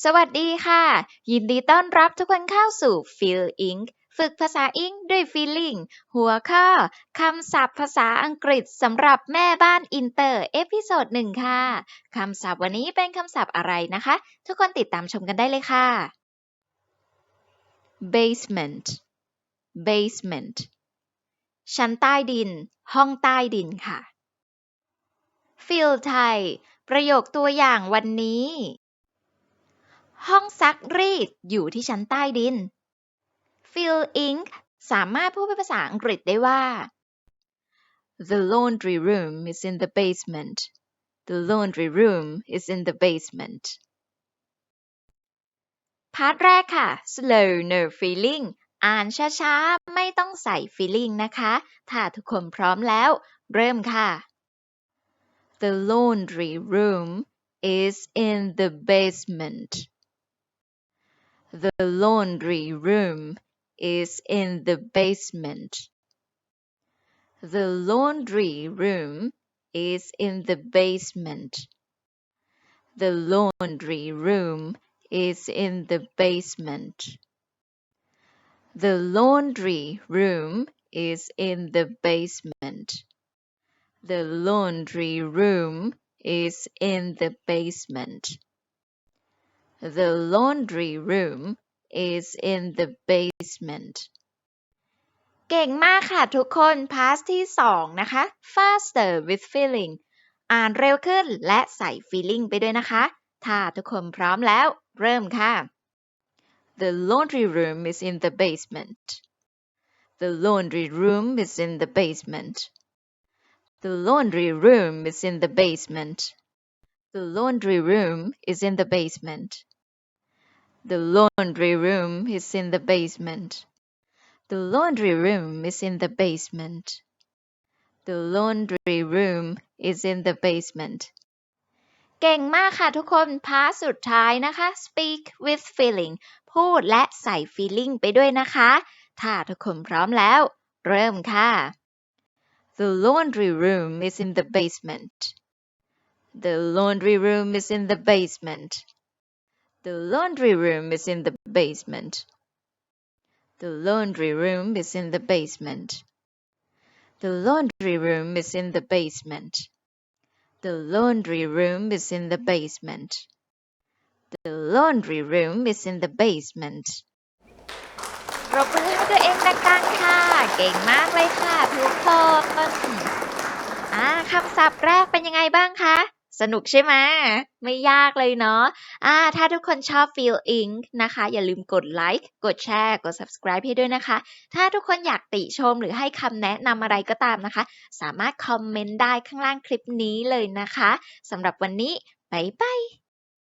สวัสดีค่ะ ยินดีต้อนรับทุกคนเข้าสู่ Feel Ink ฝึกภาษาอิงด้วย Feeling หัวข้อคำศัพท์ภาษาอังกฤษสำหรับแม่บ้านอินเตอร์เอพิโซดหนึ่งค่ะ คำศัพท์วันนี้เป็นคำศัพท์อะไรนะคะ ทุกคนติดตามชมกันได้เลยค่ะ basement basement ชั้นใต้ดิน ห้องใต้ดินค่ะ Feel ไทยประโยคตัวอย่างวันนี้ ห้องซักรีดอยู่ที่ชั้นใต้ดิน Fill ink สามารถพูดเป็นภาษาอังกฤษได้ว่า The laundry room is in the basement. The laundry room is in the basement. พาร์ทแรกค่ะ slow no feeling อ่านช้าๆ ไม่ต้องใส่ feeling นะคะ ถ้าทุกคนพร้อมแล้ว เริ่มค่ะ The laundry room is in the basement. The laundry room is in the basement. The laundry room is in the basement. The laundry room is in the basement. The laundry room is in the basement. The laundry room is in the basement. The laundry room is in the basement. เก่งมากค่ะทุกคน พาสที่สองนะคะ faster with feeling อ่านเร็วขึ้นและใส่ feeling ไปด้วยนะคะ ถ้าทุกคนพร้อมแล้ว เริ่มค่ะ The laundry room is in the basement. The laundry room is in the basement. The laundry room is in the basement. The laundry room is in the basement. The laundry room is in the basement. The laundry room is in the basement. The laundry room is in the basement. เก่งมากค่ะทุกคน พาร์ทสุดท้ายนะคะ speak with feeling พูดและใส่ feeling ไปด้วยนะคะ ถ้าทุกคนพร้อมแล้ว เริ่มค่ะ The laundry room is in the basement. The laundry room is in the basement. The laundry room is in the basement. The laundry room is in the basement. The laundry room is in the basement. The laundry room is in the basement. The laundry room is in the basement. ปรบมือให้ตัวเองดังๆค่ะ เก่งมากเลยค่ะทุกคนอ่าคำศัพท์แรกเป็นยังไงบ้างคะ สนุกใช่ไหมไม่ยากเลยเนาะอ่าถ้าทุกคนชอบ Feel Ink นะคะ อย่าลืมกดไลค์กดแชร์ กด subscribe ให้ด้วยนะคะ ถ้าทุกคนอยากติชมหรือให้คำแนะนำอะไรก็ตามนะคะ สามารถคอมเมนต์ได้ข้างล่างคลิปนี้เลยนะคะสำหรับวันนี้ บ๊ายบาย